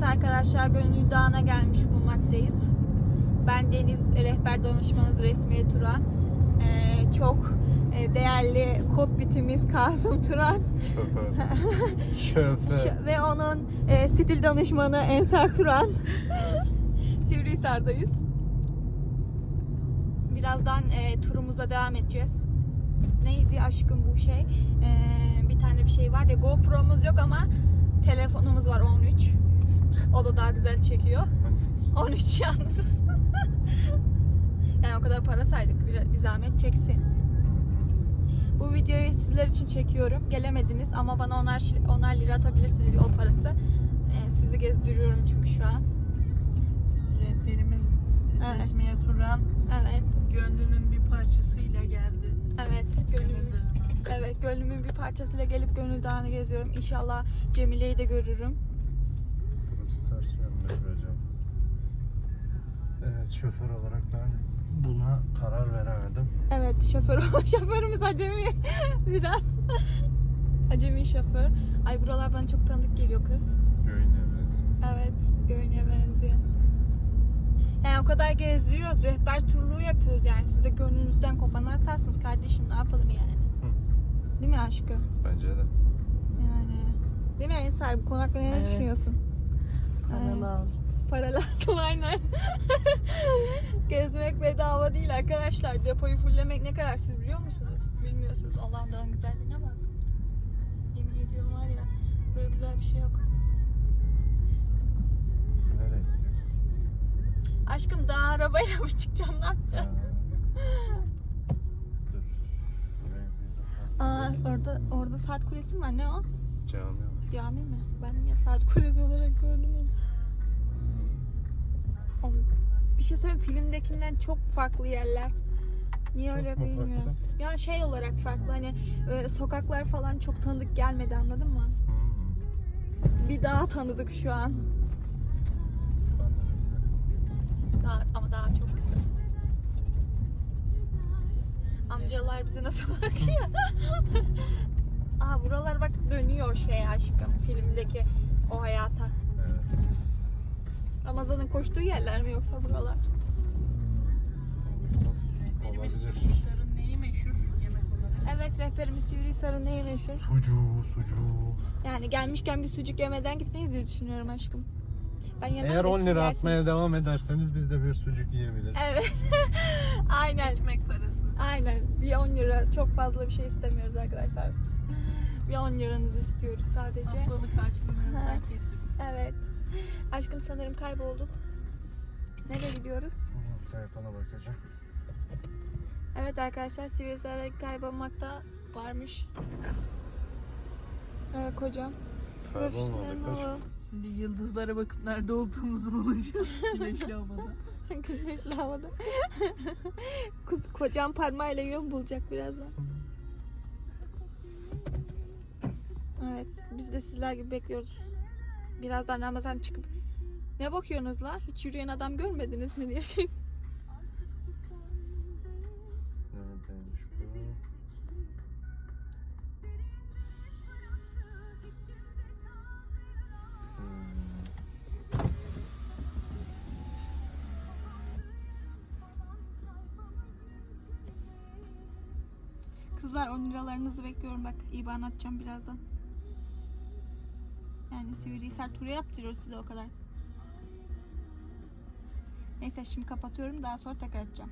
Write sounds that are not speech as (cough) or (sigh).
Evet arkadaşlar Gönül Dağı'na gelmiş bulunmaktayız. Ben Deniz rehber danışmanınız Resmiye Turan. Ee, çok e, değerli kokpitimiz Kasım Turan Şoför. (laughs) Şoför. Ve onun e, stil danışmanı Ensar Turan. (laughs) Sivrihisar'dayız. Birazdan e, turumuza devam edeceğiz. Neydi aşkım bu şey? E, bir tane bir şey var ya GoPro'muz yok ama telefonumuz var 13. O da daha güzel çekiyor. (laughs) 13 yalnız. (laughs) yani o kadar para saydık bir, bir zahmet çeksin. Bu videoyu sizler için çekiyorum. Gelemediniz ama bana onar, onar lira atabilirsiniz yol parası. Ee, sizi gezdiriyorum çünkü şu an. Rehberimiz Evet. Resmiye Turan Evet, gönlünün bir parçasıyla geldi. evet. Dağı'na. evet, gönlümün bir parçasıyla gelip Gönül Dağı'nı geziyorum. İnşallah Cemile'yi de görürüm. Hocam. Evet şoför olarak ben buna karar veremedim. Evet, şoför (laughs) şoförümüz acemi (laughs) biraz. acemi şoför. Ay buralar bana çok tanıdık geliyor kız. Göğün evet. Evet, Göğün'e benziyor. Yani o kadar gezdiriyoruz, rehber turluğu yapıyoruz yani. Siz de gönlünüzden kopanı atarsınız kardeşim ne yapalım yani. Değil mi aşkım? Bence de. Yani. Değil mi Ensar? Bu konu hakkında ne Evet. düşünüyorsun? Para Aynen. lazım. Para lazım aynen. Gezmek bedava değil arkadaşlar. Depoyu fulllemek ne kadar siz biliyor musunuz? Bilmiyorsunuz. Allah'ın dağın güzelliğine bak. Yemin ediyorum var ya böyle güzel bir şey yok. Gidiyoruz? Aşkım daha arabayla mı çıkacağım ne yapacağım? (laughs) Aa orada orada saat kulesi mi var ne o? Cami var. Cami mi? Ben niye saat kulesi olarak gördüm onu? Oğlum, Bir şey söyleyeyim filmdekinden çok farklı yerler. Niye Çok öyle bilmiyorum. Ya şey olarak farklı hani e, sokaklar falan çok tanıdık gelmedi anladın mı? Hmm. Bir daha tanıdık şu an. Daha, ama daha çok güzel. Amcalar bize nasıl bakıyor? (laughs) Aa buralar bak dönüyor şey aşkım filmdeki o hayata. Evet. Ramazan'ın koştuğu yerler mi yoksa buralar? Rehberimiz Olabilir. Sivrihisar'ın neyi meşhur yemek olarak? Evet rehberimiz Sivrihisar'ın neyi meşhur? Sucuğu, sucuğu. Yani gelmişken bir sucuk yemeden gitmeyiz diye düşünüyorum aşkım. Ben yemem Eğer de 10 siz lira yersiniz. atmaya devam ederseniz biz de bir sucuk yiyebiliriz. Evet. (laughs) Aynen. Ekmek parası. Aynen. Bir 10 lira. Çok fazla bir şey istemiyoruz arkadaşlar. Bir 10 liranızı istiyoruz sadece. Haftalık harçlığınızdan kesip. Evet. Aşkım sanırım kaybolduk. Nereye gidiyoruz? Telefona bakacağım. Evet arkadaşlar Sivrihisar'da kaybolmakta varmış. Evet kocam. Şimdi yıldızlara bakıp nerede olduğumuzu bulacağız. (laughs) Güneşli havada. Güneşli havada. Kocam parmağıyla yön bulacak birazdan. Evet, biz de sizler gibi bekliyoruz. Birazdan Ramazan çıkıp ne bakıyorsunuz la? Hiç yürüyen adam görmediniz mi diye şey. Kızlar 10 liralarınızı bekliyorum bak. İban atacağım birazdan. Yani Sivrihisar turu yaptırıyoruz size o kadar. Neyse şimdi kapatıyorum daha sonra tekrar açacağım.